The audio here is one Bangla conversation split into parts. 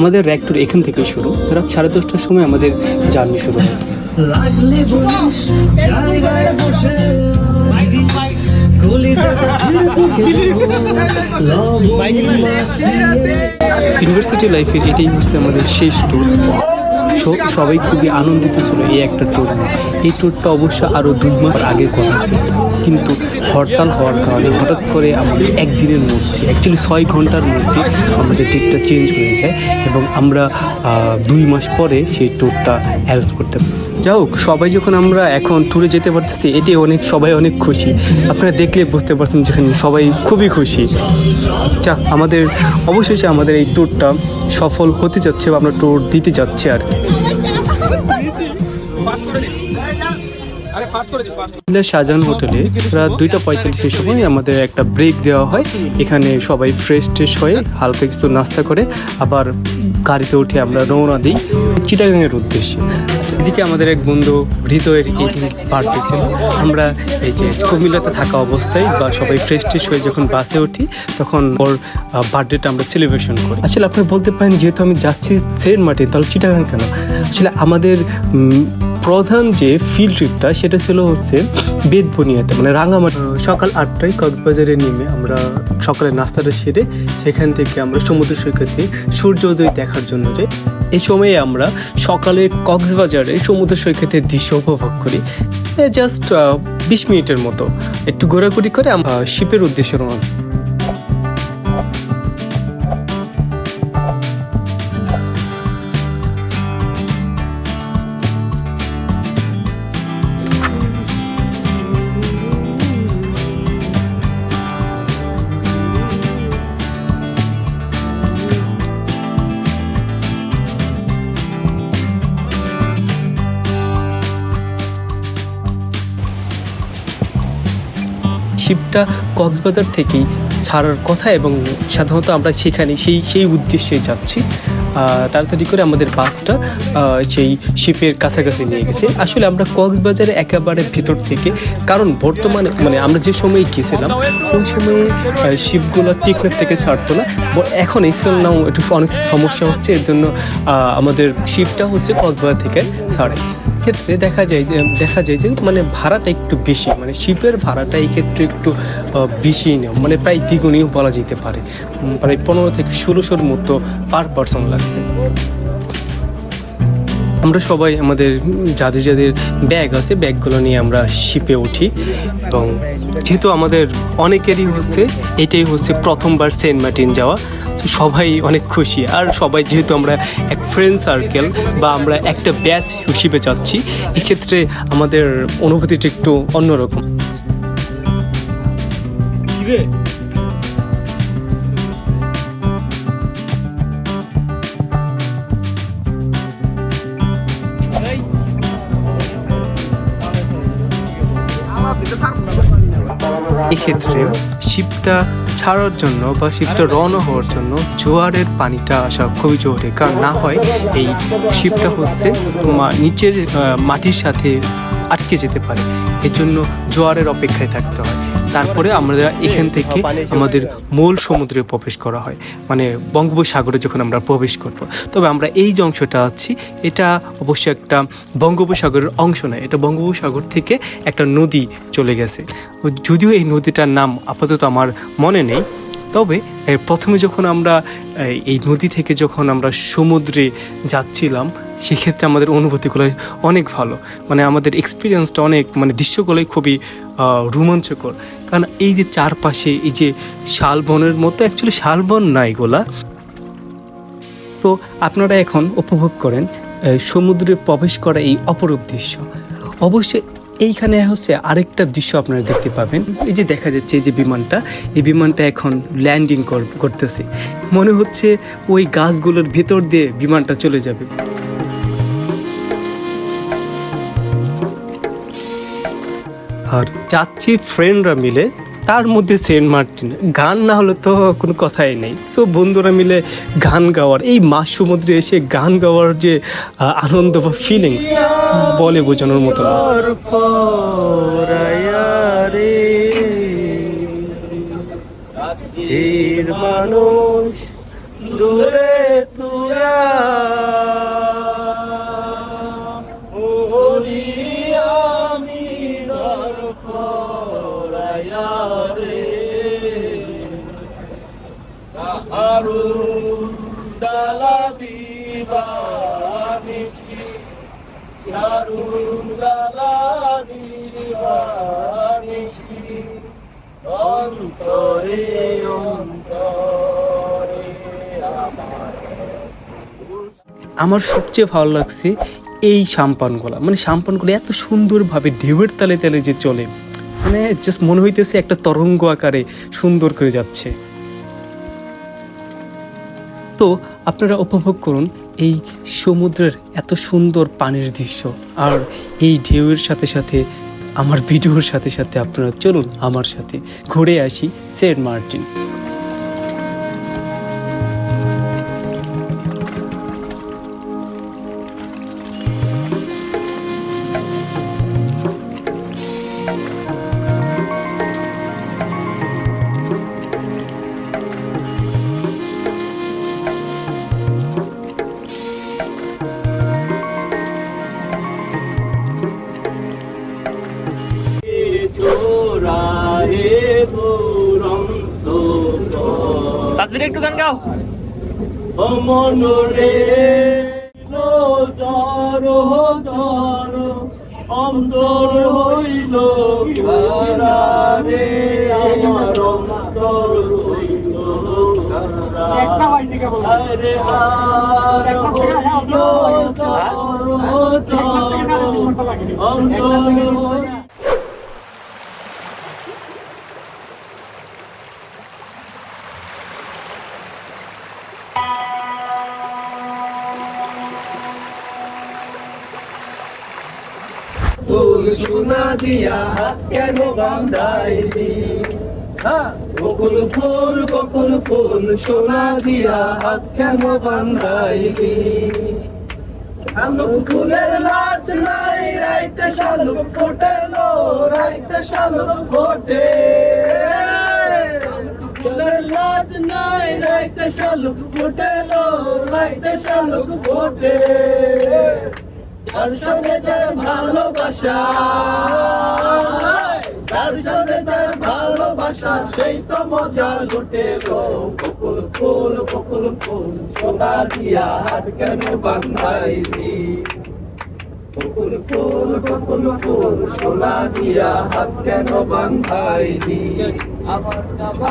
আমাদের র্যাক ট্যুর এখান থেকে শুরু। রাত সাড়ে দশটার সময় আমাদের জার্নি শুরু হয়। ইউনিভার্সিটি লাইফের এটাই হচ্ছে আমাদের শেষ ট্যুর সবাই খুবই আনন্দিত ছিল এই একটা ট্যুর এই ট্যুরটা অবশ্য আরও দুই মাস আগের কথা ছিল। কিন্তু হরতাল হওয়ার কারণে হঠাৎ করে আমাদের একদিনের মধ্যে অ্যাকচুয়ালি ছয় ঘণ্টার মধ্যে আমাদের ডেটটা চেঞ্জ হয়ে যায় এবং আমরা দুই মাস পরে সেই ট্যুরটা অ্যারেঞ্জ করতে পারি। যা হোক, সবাই যখন আমরা এখন ট্যুরে যেতে পারতেছি, এটি অনেক, সবাই অনেক খুশি। আপনারা দেখলে বুঝতে পারছেন যেখানে সবাই খুবই খুশি। যা, আমাদের, অবশেষে আমাদের এই ট্যুরটা সফল হতে যাচ্ছে বা আমরা ট্যুর দিতে যাচ্ছে আর কি। শাহজাহান হোটেলে রাত দুইটা পঁয়তাল্লিশের সময় আমাদের একটা ব্রেক দেওয়া হয়। এখানে সবাই ফ্রেশ ট্রেশ হয়ে হালকা কিছু নাস্তা করে আবার গাড়িতে উঠে আমরা রওনা দিই। চিটাগাংয়ের উদ্দেশ্যে। এদিকে আমাদের এক বন্ধু হৃদয়ের এই দিন বার্থডে ছিল আমরা এই যে কুমিল্লাতে থাকা অবস্থায় বা সবাই ফ্রেশ ট্রেশ হয়ে যখন বাসে উঠি, তখন ওর বার্থডেটা আমরা সেলিব্রেশন করি। আসলে আপনি বলতে পারেন, যেহেতু আমি যাচ্ছি সেন্ট মার্টিন, তাহলে চিটাগাং কেন? আসলে আমাদের প্রধান যে ফিল্ড ট্রিপটা সেটা ছিল হচ্ছে বেদবনিয়াতে মানে রাঙামাটি সকাল আটটায় কক্সবাজারে নেমে আমরা সকালে নাস্তাটা সেরে সেখান থেকে আমরা সমুদ্র সৈকতে সূর্যোদয় দেখার জন্য যাই। এই সময়ে আমরা সকালে কক্সবাজারে সমুদ্র সৈকতের দৃশ্য উপভোগ করি। জাস্ট বিশ মিনিটের মতো। একটু ঘোরাঘুরি করে আমরা শিপের উদ্দেশ্যে রওনা শিপটা কক্সবাজার থেকেই ছাড়ার কথা এবং সাধারণত আমরা সেখানে সেই সেই উদ্দেশ্যে যাচ্ছি। তাড়াতাড়ি করে আমাদের বাসটা সেই শিপের কাছাকাছি নিয়ে গেছে। আসলে আমরা কক্সবাজারে একেবারে ভিতর থেকে, কারণ বর্তমানে মানে আমরা যে সময় গেছিলাম, ওই সময়ে শিপগুলো টিকনেট থেকে ছাড়তো না। এখন এই নাও একটু অনেক সমস্যা হচ্ছে, এর জন্য আমাদের শিপটা হচ্ছে কক্সবাজার থেকে ছাড়ে ক্ষেত্রে দেখা যায় যে, দেখা যায় যে মানে ভাড়াটা একটু বেশি। মানে শিপের ভাড়াটা এই ক্ষেত্রে একটু বেশি নেয় মানে প্রায় দ্বিগুণীয় বলা যেতে পারে। প্রায় পনেরো থেকে ষোলোশোর মতো পার পার্সন লাগছে। আমরা সবাই আমাদের যাদের যাদের ব্যাগ আছে ব্যাগগুলো নিয়ে আমরা শিপে উঠি। এবং যেহেতু আমাদের অনেকেরই হচ্ছে, এটাই হচ্ছে প্রথমবার সেন্ট মার্টিন যাওয়া। সবাই অনেক খুশি। আর সবাই যেহেতু আমরা এক ফ্রেন্ড সার্কেল বা আমরা একটা ব্যাচ হিসেবে যাচ্ছি এক্ষেত্রে আমাদের অনুভূতিটা একটু অন্যরকম। এক্ষেত্রে শিপটা ছাড়ার জন্য বা শিপটা রওনা হওয়ার জন্য জোয়ারের পানিটা আসা খুবই জরুরি। কারণ না হয় এই শিপটা হচ্ছে নিচের মাটির সাথে আটকে যেতে পারে। এর জন্য জোয়ারের অপেক্ষায় থাকতে হয়। তারপরে আমরা এখান থেকে আমাদের মূল সমুদ্রে প্রবেশ করা হয় মানে বঙ্গোপসাগরে যখন আমরা প্রবেশ করব। তবে আমরা এই যে অংশটা আছি, এটা অবশ্যই একটা বঙ্গোপসাগরের অংশ নয় এটা বঙ্গোপসাগর থেকে একটা নদী চলে গেছে। যদিও এই নদীটার নাম আপাতত আমার মনে নেই তবে প্রথমে যখন আমরা এই, এই নদী থেকে যখন আমরা সমুদ্রে যাচ্ছিলাম সেক্ষেত্রে আমাদের অনুভূতিগুলো অনেক ভালো। মানে আমাদের এক্সপিরিয়েন্সটা অনেক মানে দৃশ্যগুলোই খুবই রোমাঞ্চকর। কারণ এই যে চারপাশে এই যে শালবনের মতো অ্যাকচুয়ালি শালবন না এগুলা তো আপনারা এখন উপভোগ করেন সমুদ্রে প্রবেশ করা এই অপরূপ দৃশ্য। অবশ্যই এইখানে হচ্ছে আরেকটা দৃশ্য আপনারা দেখতে পাবেন। এই যে দেখা যাচ্ছে, এই যে বিমানটা, এই বিমানটা এখন ল্যান্ডিং করতেছে। মনে হচ্ছে ওই গাছগুলোর ভেতর দিয়ে বিমানটা চলে যাবে। আর যাচ্ছি ফ্রেন্ডরা মিলে তার মধ্যে সেন্ট মার্টিন। গান না হলে তো কোনো কথাই নেই। সো বন্ধুরা মিলে গান গাওয়ার, এই মাস সমুদ্রে এসে গান গাওয়ার যে আনন্দ বা ফিলিংস বলে বোঝানোর মতো মানুষ দূরে তুই আমার সবচেয়ে ভালো লাগছে এই সাম্পানগুলা। মানে সাম্পানগুলো এত সুন্দরভাবে ঢেউয়ের তালে তালে যে চলে মানে জাস্ট মনে হইতেছে একটা তরঙ্গ আকারে সুন্দর করে যাচ্ছে। তো আপনারা উপভোগ করুন এই সমুদ্রের এত সুন্দর পানির দৃশ্য। আর এই ঢেউয়ের সাথে সাথে, আমার ভিডিওর সাথে সাথে আপনারা, চলুন আমার সাথে ঘুরে আসি সেন্ট মার্টিন। গাও অমনরে জর জর অন্তর হইল রে আমার অন্তর হইল আরে আর হইল জর জর অন্তর সোনা দিয়া হাত কেন বান্ধাইলি বকুল ফুল বকুল ফুল সোনা দিয়া হাত কেন বান্ধাইলি শালুক ফুলের লাজ নাই রাইতে শালুক ফোটে লো রাইতে শালুক ফোটে। ফুলের লাজ নাই রাইতে শালুক ফোটে লো রাইতে শালুক ফোটে। তার সঙ্গে তার ভালোবাসা। তার সঙ্গে তার ভালোবাসা, সেই তো মজা লুটে গো। বকুল ফুল ফুল, সোনা দিয়া হাত কেন বান্ধাইলি? বকুল ফুল বকুল ফুল, সোনা দিয়া হাত কেন বান্ধাইলি?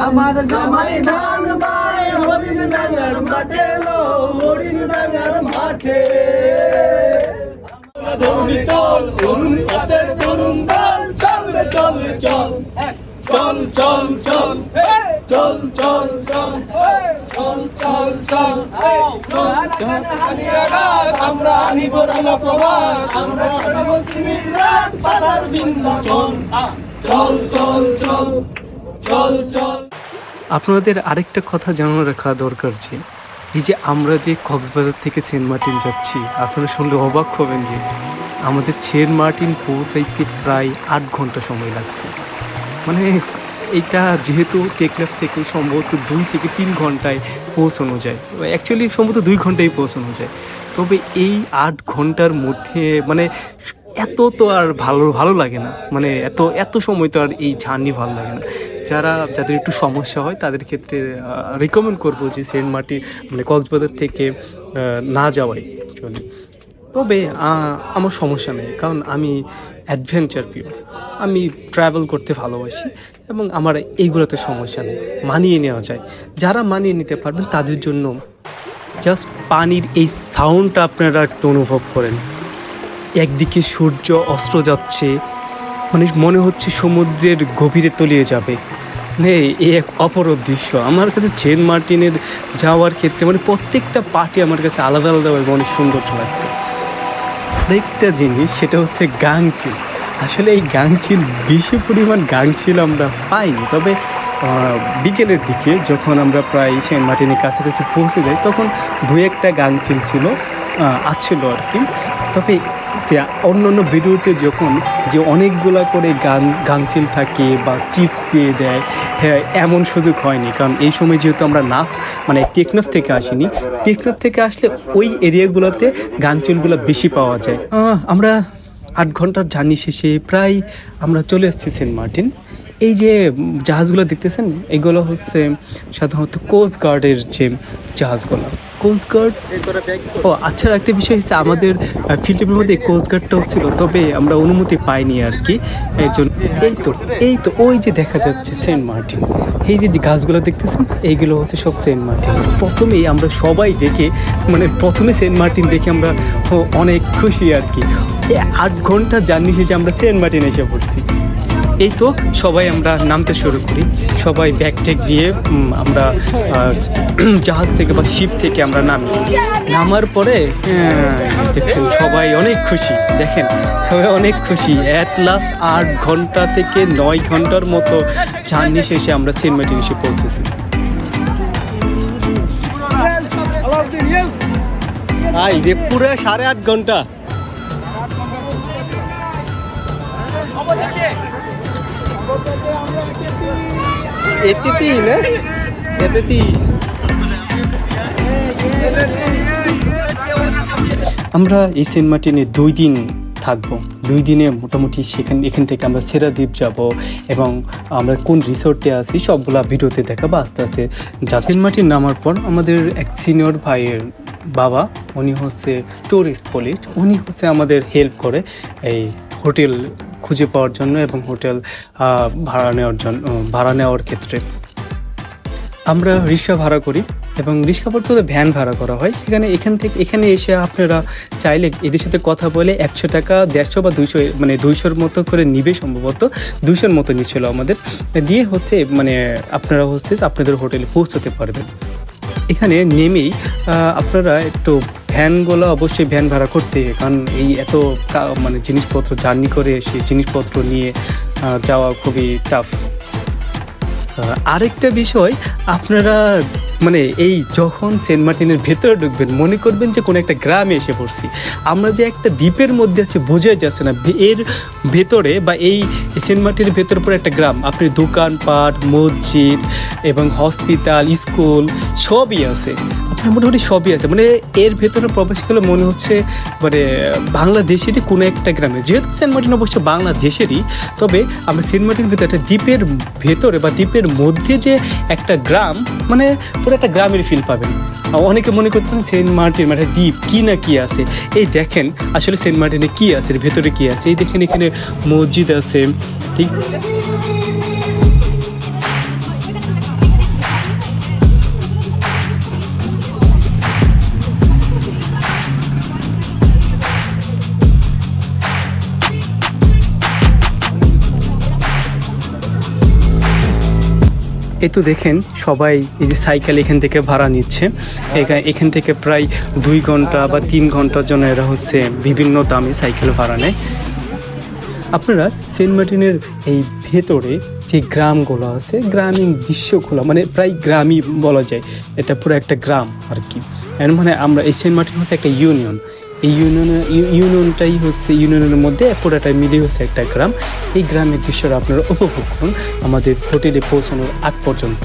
আমার জামাই ধান বাই হরিণ ডাঙ্গার মাঠে লো হরিণ ডাঙ্গার মাঠে। চল চল চল চল। চল চল চল। আমরা আপনাদের আরেকটা কথা জানানো রাখা দরকার যে এই যে আমরা যে কক্সবাজার থেকে সেন্ট মার্টিন যাচ্ছি, আপনারা শুনলে অবাক হবেন যে আমাদের সেন্ট মার্টিন পৌঁছাইতে প্রায় আট ঘণ্টা সময় লাগছে। মানে এইটা যেহেতু টেকনাফ থেকে সম্ভবত দুই থেকে তিন ঘন্টায় পৌঁছানো যায়। অ্যাকচুয়ালি সম্ভবত দুই ঘন্টায় পৌঁছানো যায়। তবে এই আট ঘণ্টার মধ্যে মানে এত তো আর ভালো ভালো লাগে না। মানে এত এত সময় তো আর এই জার্নি ভালো লাগে না। যারা, যাদের একটু সমস্যা হয়, তাদের ক্ষেত্রে রিকমেন্ড করব যে সেন্ট মার্টি মানে কক্সবাজার থেকে না যাওয়াই চলে তবে আমার সমস্যা নেই, কারণ আমি অ্যাডভেঞ্চার প্রিয় আমি ট্রাভেল করতে ভালোবাসি এবং আমার এইগুলোতে সমস্যা নেই, মানিয়ে নেওয়া যায়। যারা মানিয়ে নিতে পারবেন, তাদের জন্য জাস্ট পানির এই সাউন্ডটা আপনারা একটু অনুভব করেন। একদিকে সূর্য অস্ত যাচ্ছে মানে মনে হচ্ছে সমুদ্রের গভীরে তলিয়ে যাবে। মানে এই এক অপরূপ দৃশ্য। আমার কাছে সেন্ট মার্টিনের যাওয়ার ক্ষেত্রে মানে প্রত্যেকটা পার্টি আমার কাছে আলাদা আলাদাভাবে অনেক সুন্দর লাগছে। আরেকটা জিনিস, সেটা হচ্ছে গাংচিল। আসলে এই গাংচিল বেশি পরিমাণ গাংচিল আমরা পাইনি, তবে বিকেলের দিকে যখন আমরা প্রায় সেন্ট মার্টিনের কাছাকাছি পৌঁছে যাই, তখন দু একটা গাংচিল ছিল আছিল আর কি। তবে যে অন্য অন্য ভিডিওতে যখন যে অনেকগুলা করে গান গাংচিল থাকে বা চিপস দিয়ে দেয় হ্যাঁ এমন সুযোগ হয়নি। কারণ এই সময় যেহেতু আমরা নাফ মানে টেকনাফ থেকে আসিনি, টেকনাফ থেকে আসলে ওই এরিয়াগুলোতে গাংচিলগুলো বেশি পাওয়া যায়। আমরা আট ঘণ্টার জার্নি শেষে প্রায় আমরা চলে এসেছি সেন্ট মার্টিন। এই যে জাহাজগুলো দেখতেছেন, এগুলো হচ্ছে সাধারণত কোস্ট গার্ডের যে জাহাজগুলো। কোস্ট গার্ড ও আচ্ছা একটা বিষয় হচ্ছে আমাদের ফিল্ডের মধ্যে কোস্ট গার্ডটাও ছিল, তবে আমরা অনুমতি পাইনি আর কি। এর জন্য, এই তো এই তো, ওই যে দেখা যাচ্ছে সেন্ট মার্টিন এই যে গাছগুলো দেখতেছেন, এইগুলো হচ্ছে সব সেন্ট মার্টিন প্রথমেই আমরা সবাই দেখে মানে প্রথমে সেন্ট মার্টিন দেখে আমরা অনেক খুশি আর কি। আট ঘণ্টা জার্নি শেষে আমরা সেন্ট মার্টিন এসে পড়ছি। এই তো সবাই আমরা নামতে শুরু করি। সবাই ব্যাগ টেক নিয়ে আমরা জাহাজ থেকে বা শিপ থেকে আমরা নামি। নামার পরে হ্যাঁ, দেখছেন সবাই অনেক খুশি। দেখেন সবাই অনেক খুশি। অ্যাট লাস্ট আট ঘণ্টা থেকে নয় ঘণ্টার মতো জার্নি শেষে আমরা সেন্ট মার্টিন এসে পৌঁছেছি। ভাই যে পুরো সাড়ে আট ঘণ্টা। আমরা এই সেন্ট মার্টিনে দুই দিন থাকব। দুই দিনে মোটামুটি সেখান, এখান থেকে আমরা সেরাদ্বীপ যাব এবং আমরা কোন রিসোর্টে আছি সবগুলা ভিডিওতে দেখাবো আস্তে আস্তে যা সেন্ট মার্টিন নামার পর আমাদের এক সিনিয়র ভাইয়ের বাবা, উনি হচ্ছে ট্যুরিস্ট পুলিশ উনি হচ্ছে আমাদের হেল্প করে এই হোটেল খুঁজে পাওয়ার জন্য এবং হোটেল ভাড়া নেওয়ার জন্য ভাড়া নেওয়ার ক্ষেত্রে। আমরা রিক্সা ভাড়া করি এবং রিক্সা বলতে ভ্যান ভাড়া করা হয়। সেখানে এখান থেকে, এখানে এসে আপনারা চাইলে এদের সাথে কথা বলে একশো টাকা, দেড়শো বা দুইশো মানে দুইশোর মতো করে নিবে সম্ভবত। দুইশোর মতো নিচ্ছিল আমাদের। দিয়ে হচ্ছে মানে আপনারা হচ্ছে আপনাদের হোটেলে পৌঁছাতে পারবেন। এখানে নেমেই আপনারা একটু ভ্যানগুলো অবশ্যই ভ্যান ভাড়া করতে, কারণ এই এত মানে জিনিসপত্র, জার্নি করে এসে জিনিসপত্র নিয়ে যাওয়া খুবই টাফ আরেকটা বিষয়, আপনারা মানে এই যখন সেন্ট মার্টিনের ভেতরে ঢুকবেন, মনে করবেন যে কোনো একটা গ্রামে এসে পড়ছি। আমরা যে একটা দ্বীপের মধ্যে আছে বোঝাই যাচ্ছে না। এর ভেতরে বা এই সেন্ট মার্টিনের ভেতরে পরে একটা গ্রাম। আপনি দোকানপাট, মসজিদ এবং হসপিটাল, স্কুল সবই আছে। আপনার মোটামুটি সবই আছে। মানে এর ভেতরে প্রবেশ করলে মনে হচ্ছে মানে বাংলাদেশেরই কোনো একটা গ্রামে। যেহেতু সেন্ট মার্টিন অবশ্য বাংলাদেশেরই, তবে আমরা সেন্ট মার্টিনের ভেতরে একটা দ্বীপের ভেতরে বা দ্বীপের মধ্যে যে একটা গ্রাম মানে পুরো একটা গ্রামের ফিল পাবেন। অনেকে মনে করতেন সেন্ট মার্টিন মানে দ্বীপ, কী না কী আছে? এই দেখেন, আসলে সেন্ট মার্টিনে কী আছে ভেতরে কী আছে? এই দেখেন এখানে মসজিদ আছে, ঠিক? এই তো দেখেন, সবাই এই যে সাইকেল এখান থেকে ভাড়া নিচ্ছে। এখা- এখান থেকে প্রায় দুই ঘণ্টা বা তিন ঘণ্টার জন্য এরা হচ্ছে বিভিন্ন দামে সাইকেল ভাড়া নেয়। আপনারা সেন্ট মার্টিনের এই ভেতরে যে গ্রামগুলো আছে, গ্রামীণ দৃশ্যগুলো মানে প্রায় গ্রামই বলা যায়, এটা পুরো একটা গ্রাম আর কি। মানে আমরা এই সেন্ট মার্টিন হচ্ছে একটা ইউনিয়ন। এই ইউনিয়নের ইউনিয়নটাই হচ্ছে ইউনিয়নের মধ্যে পুরোটা মিলে হচ্ছে একটা গ্রাম। এই গ্রামের দৃশ্যটা আপনারা উপভোগ করুন। আমাদের হোটেলে পৌঁছানোর আগ পর্যন্ত।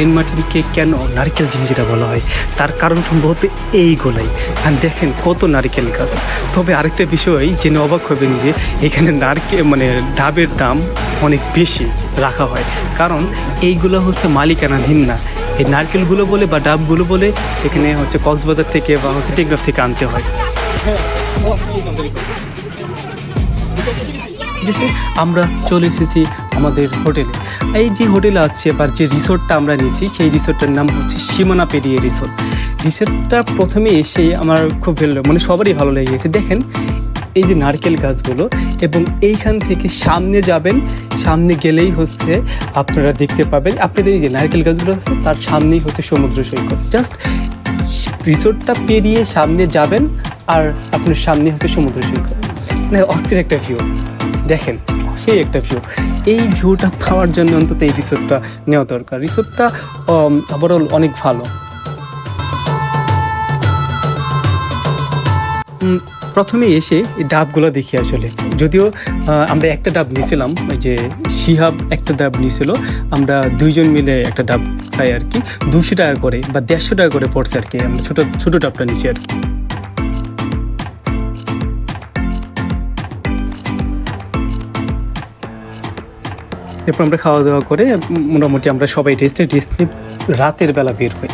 সেন্ট মার্টিনকে কেন নারকেল জিঞ্জিরা বলা হয় তার কারণ সম্ভবত এইগুলাই আর দেখেন কত নারকেল গাছ তবে আরেকটা বিষয় জেনে অবাক হবেন যে এখানে নারকেল মানে ডাবের দাম অনেক বেশি রাখা হয় কারণ এইগুলো হচ্ছে মালিকানাধীন না এই নারকেলগুলো বলে বা ডাবগুলো বলে এখানে হচ্ছে কক্সবাজার থেকে বা হচ্ছে টেকনাফ থেকে আনতে হয় ঠিক আছে আমরা চলে এসেছি আমাদের হোটেলে। এই যে হোটেলে আছে বা যে রিসোর্টটা আমরা নিয়েছি, সেই রিসোর্টটার নাম হচ্ছে সীমানা পেরিয়ে রিসোর্ট। রিসোর্টটা প্রথমে এসে আমার খুব ভালো মানে সবারই ভালো লেগে গেছে। দেখেন, এই যে নারকেল গাছগুলো এবং এইখান থেকে সামনে যাবেন, সামনে গেলেই হচ্ছে আপনারা দেখতে পাবেন, আপনাদের এই যে নারকেল গাছগুলো আছে, তার সামনেই হচ্ছে সমুদ্র সৈকত। জাস্ট রিসোর্টটা পেরিয়ে সামনে যাবেন আর আপনার সামনে হচ্ছে সমুদ্র সৈকত। মানে অস্থির একটা ভিউ দেখেন, সেই একটা ভিউ এই ভিউটা পাওয়ার জন্য অন্তত এই রিসোর্টটা নেওয়া দরকার। রিসোর্টটা ওভারঅল অনেক ভালো। প্রথমে এসে এই ডাবগুলো দেখি আসলে। যদিও আমরা একটা ডাব নিয়েছিলাম যে শিহাব একটা ডাব নিয়েছিল। আমরা দুইজন মিলে একটা ডাব খাই আর কি। দুশো টাকা করে বা দেড়শো টাকা করে পড়ছে আর কি। আমরা ছোটো ছোটো ডাবটা নিয়েছি আর কি। এরপর আমরা খাওয়া দাওয়া করে মোটামুটি আমরা সবাই রেস্টে রেস্ট নিয়ে রাতের বেলা বের হই।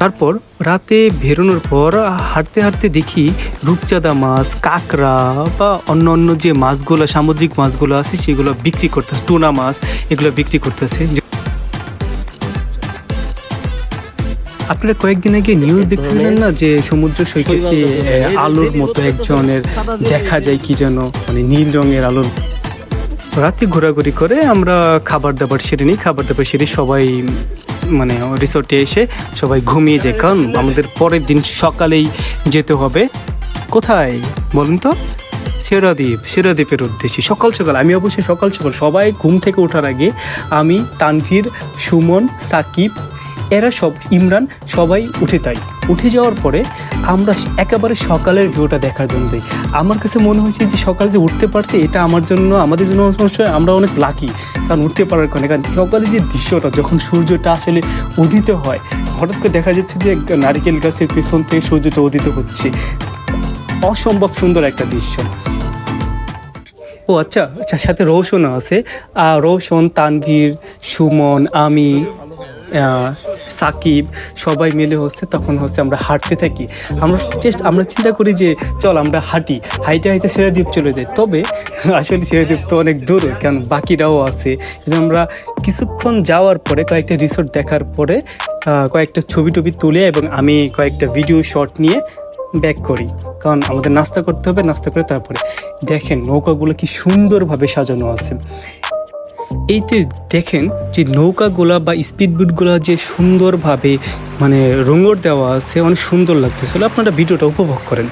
তারপর রাতে বেরোনোর পর হাঁটতে হাঁটতে দেখি রূপচাঁদা মাছ, কাঁকড়া বা অন্য অন্য যে মাছগুলো, সামুদ্রিক মাছগুলো আছে সেগুলো বিক্রি করতেছে, টুনা মাছ এগুলো বিক্রি করতেছে। আপনারা কয়েকদিন আগে নিউজ দেখছিলেন না যে সমুদ্র সৈকতে আলোর মতো একজনের দেখা যায় কি যেন মানে নীল রঙের আলোর রাতে ঘোরাঘুরি করে আমরা খাবার দাবার সেরে নিই। খাবার দাবার সেরে সবাই মানে রিসোর্টে এসে সবাই ঘুমিয়ে যায়। কারণ আমাদের পরের দিন সকালেই যেতে হবে। কোথায় বলুন তো? সেরাদ্বীপ, সেরাদ্বীপের উদ্দেশ্যে। সকাল সকাল, আমি অবশ্যই সকাল সকাল সবাই ঘুম থেকে ওঠার আগে আমি তানভীর, সুমন, সাকিব এরা সব ইমরান সবাই উঠে তাই। উঠে যাওয়ার পরে আমরা একেবারে সকালের ভিউটা দেখার জন্য দিই। আমার কাছে মনে হয়েছে যে সকালে যে উঠতে পারছে, এটা আমার জন্য, আমাদের জন্য সমস্যা আমরা অনেক লাকি কারণ উঠতে পারার কারণে, কারণ সকালে যে দৃশ্যটা, যখন সূর্যটা আসলে উদিত হয়, হঠাৎ করে দেখা যাচ্ছে যে নারিকেল গাছের পেছন থেকে সূর্যটা উদিত হচ্ছে। অসম্ভব সুন্দর একটা দৃশ্য। ও আচ্ছা আচ্ছা সাথে রৌশনও আছে। রৌশন, তানভীর, সুমন, আমি। সাকিব, সবাই মিলে হচ্ছে, তখন হচ্ছে আমরা হাঁটতে থাকি। আমরা জাস্ট আমরা চিন্তা করি যে, চল আমরা হাঁটি। হাইটে হাইটে সেরাদ্বীপ চলে যাই। তবে আসলে সেরাদ্বীপ তো অনেক দূর, কারণ বাকিরাও আছে। আমরা কিছুক্ষণ যাওয়ার পরে কয়েকটা রিসোর্ট দেখার পরে কয়েকটা ছবি টবি তুলে এবং আমি কয়েকটা ভিডিও শট নিয়ে ব্যাক করি। কারণ আমাদের নাস্তা করতে হবে, নাস্তা করে তারপরে দেখেন নৌকাগুলো কি সুন্দরভাবে সাজানো আছে। এইতে দেখেন যে নৌকাগুলা বা স্পিডবোটগুলা যে সুন্দরভাবে মানে রঙর দেওয়া আছে, অনেক সুন্দর লাগতেছিল আপনারা ভিডিওটা উপভোগ করেন।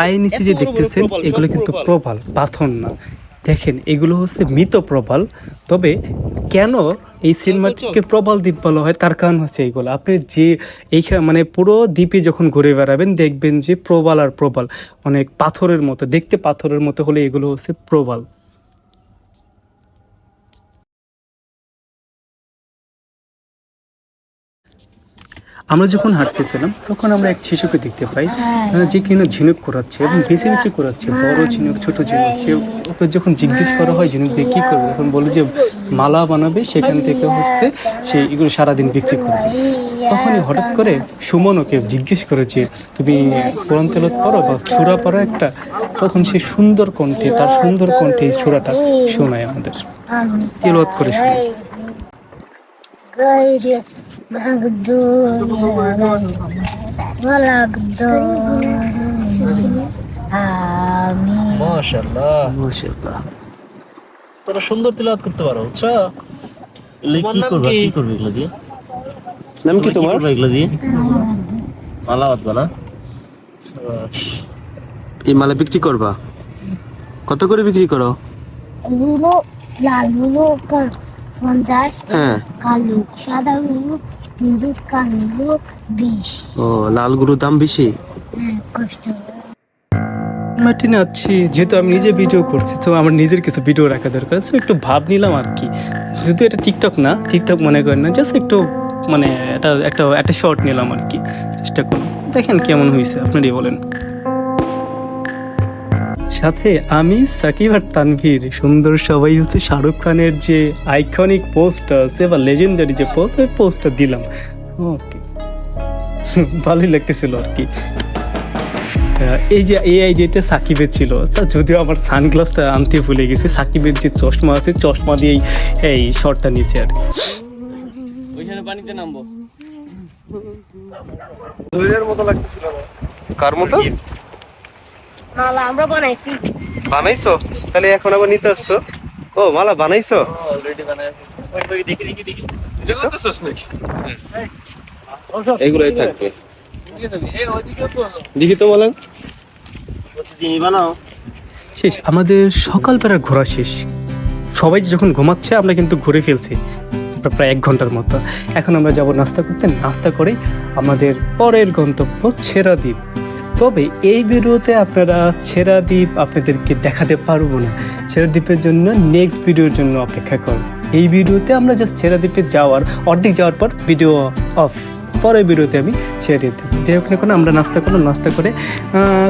পায়ের নিচে যে দেখতেছেন এগুলো কিন্তু প্রবাল। পাথর না। দেখেন এগুলো হচ্ছে মৃত প্রবাল। তবে কেন এই সিনেমাটিকে প্রবাল দ্বীপ বলা হয়? তার কারণ হচ্ছে এইগুলো আপনি যে এইখানে মানে পুরো দ্বীপে যখন ঘুরে বেড়াবেন দেখবেন যে প্রবাল আর প্রবাল অনেক পাথরের মতো দেখতে পাথরের মতো হলে এগুলো হচ্ছে প্রবাল। আমরা যখন হাঁটতেছিলাম তখন আমরা এক শিশুকে দেখতে পাই আহ, যে কিনা ঝিনুক করাচ্ছে এবং বেছে বেছে করাচ্ছে বড় ঝিনুক ছোট ঝিনুক। সে ওকে যখন জিজ্ঞেস করা হয় ঝিনুক দিয়ে কী করবে? তখন বলে যে মালা বানাবে সেখান থেকে হচ্ছে সে এগুলো সারাদিন বিক্রি করবে। তখনই হঠাৎ করে সুমন ওকে জিজ্ঞেস করেছে তুমি কোরআন তেলত পড়ো বা ছুরা পড়ো একটা? তখন সে সুন্দর কণ্ঠে তার সুন্দর কণ্ঠে এই ছুরাটা শোনায় আমাদের। তেলত করে শোনায়। তোরা সুন্দর তিলাওয়াত করতে পারো বুঝছ? কি করবে? কি? এগুলো দিয়ে? কি বলা। এই মালা বিক্রি করবা? কত করে বিক্রি করো? লাল পঞ্চাশ হ্যাঁ। কালো সাদা ও লাল গরুর দাম বেশি? হ্যাঁ কষ্ট মাটি নাচ্ছি যেহেতু আমি নিজে ভিডিও করছি তো আমার নিজের কিছু ভিডিও রাখা দরকার সো একটু ভাব নিলাম আর কি। যেহেতু এটা টিকটক না টিকটক মনে করেন না জাস্ট একটু মানে এটা একটা একটা শর্ট নিলাম আর কি চেষ্টা করুন। দেখেন কেমন হয়েছে আপনারই বলেন। সাথে আমি সাকিব আর তানভীর। সুন্দর সবাই হচ্ছে শাহরুখ খানের যে আইকনিক পোস্টটা আছে বা লেজেন্ডারি যে পোস্ট ওই পোস্টটা দিলাম। ওকে ভালোই লাগতেছিল আর কি। এই যে এই আইডিয়াটা সাকিবের ছিল যদিও আমার সানগ্লাসটা আনতে ভুলে গেছি সাকিবের যে চশমা আছে চশমা দিয়েই এই শর্টটা নিয়েছে আর কি। ওইখানে পানিতে নামবো। কার মতো? মালা আমরা বানাইছি। বানাইছো? তাহলে এখন আবার নিতে আসছো? ও মালা বানাইছো? অলরেডি বানায় ওই ওই দেখি। দেখি দেখি এগুলোই থাকবে। এই ওইদিকে তো দেখি তো মালা। বানাও শেষ আমাদের সকালবেলার ঘোরা শেষ। সবাই যখন ঘুমাচ্ছে আমরা কিন্তু ঘুরে ফেলছি। প্রায় এক ঘণ্টার মতো। এখন আমরা যাব নাস্তা করতে। নাস্তা করে আমাদের পরের গন্তব্য ছেড়াদ্বীপ তবে এই ভিডিওতে আপনারা ছেঁড়া দ্বীপ আপনাদেরকে দেখাতে পারব না। ছেঁড়া দ্বীপের জন্য নেক্সট ভিডিওর জন্য অপেক্ষা করুন। এই ভিডিওতে আমরা জাস্ট ছেড়াদ্বীপে যাওয়ার, অর্ধেক যাওয়ার পর ভিডিও অফ পরের ভিডিওতে আমি ছেড়ে দিতে যাই হোক না কোনো আমরা নাস্তা করলাম নাস্তা করে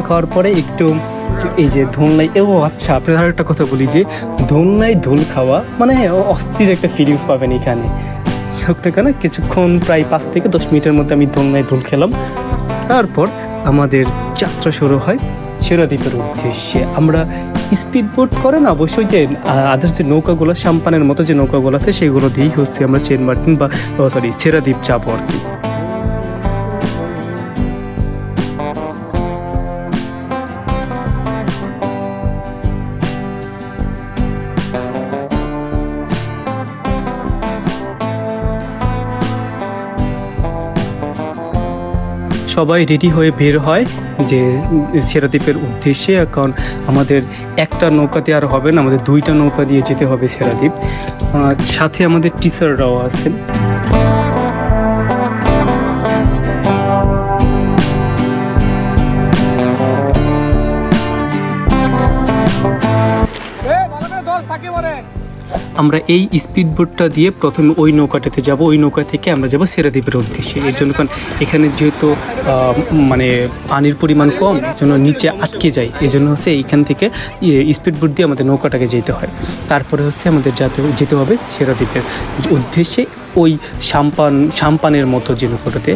খাওয়ার পরে একটু এই যে ধুলনাই ও আচ্ছা আপনার একটা কথা বলি যে ধুলনাই ধুল খাওয়া মানে অস্থির একটা ফিলিংস পাবেন এখানে। হোক না কেন, কিছুক্ষণ প্রায় পাঁচ থেকে দশ মিনিটের মধ্যে আমি ধুলনাই ধুল খেলাম। তারপর আমাদের যাত্রা শুরু হয় সেরাদ্বীপের উদ্দেশ্যে। আমরা স্পিড বোট করে না, অবশ্যই যে আদার্স যে নৌকাগুলো, সাম্পানের মতো যে নৌকাগুলো আছে, সেগুলো দিয়েই হচ্ছে আমরা চেন মার্টিন বা সরি সেরাদ্বীপ যাব আর কি। সবাই রেডি হয়ে বের হয় যে সেরাদ্বীপের উদ্দেশ্যে এখন আমাদের একটা নৌকাতে আর হবে না, আমাদের দুইটা নৌকা দিয়ে যেতে হবে সেরাদ্বীপ। সাথে আমাদের টিচাররাও আছেন। আমরা এই স্পিড বোটটা দিয়ে প্রথমে ওই নৌকাটাতে যাব। ওই নৌকা থেকে আমরা যাব সেরাদ্বীপের উদ্দেশ্যে। এর জন্য কারণ এখানে যেহেতু মানে পানির পরিমাণ কম, এর জন্য নিচে আটকে যায়। এই জন্য হচ্ছে এইখান থেকে স্পিড বোট দিয়ে আমাদের নৌকাটাকে যেতে হয়। তারপরে হচ্ছে আমাদের যেতে যেতে হবে সেরাদ্বীপের উদ্দেশ্যে ওই সাম্পান, সাম্পানের মতো যে নৌকাটাতে।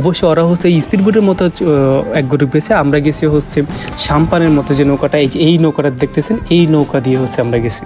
অবশ্য ওরা হচ্ছে এই স্পিড বোটের মতো এক গ্রুপ গেছে। আমরা গেছি হচ্ছে সাম্পানের মতো যে নৌকাটা, এই যে এই নৌকাটা দেখতেছেন, এই নৌকা দিয়ে হচ্ছে আমরা গেছি।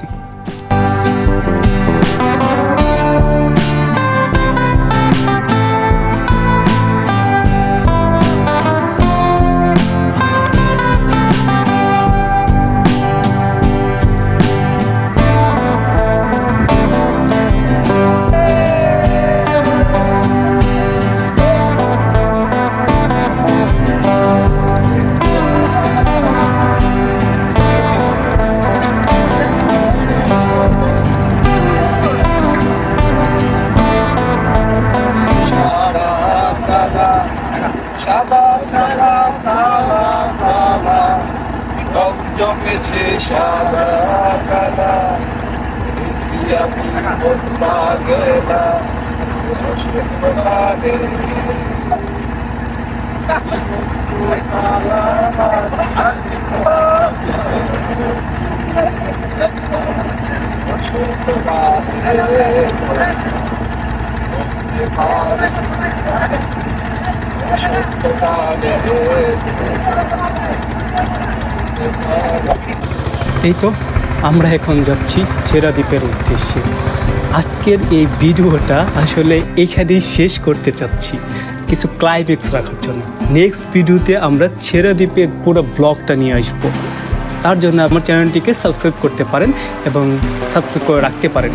এই তো, আমরা এখন যাচ্ছি সেরাদ্বীপের উদ্দেশ্যে। আজকের এই ভিডিওটা আসলে এখানেই শেষ করতে চাচ্ছি। কিছু ক্লাইম্যাক্স রাখার জন্য। নেক্সট ভিডিওতে আমরা ছেড়া দ্বীপের পুরো ব্লগটা নিয়ে আসব। তার জন্য আমার চ্যানেলটিকে সাবস্ক্রাইব করতে পারেন এবং সাবস্ক্রাইব করে রাখতে পারেন।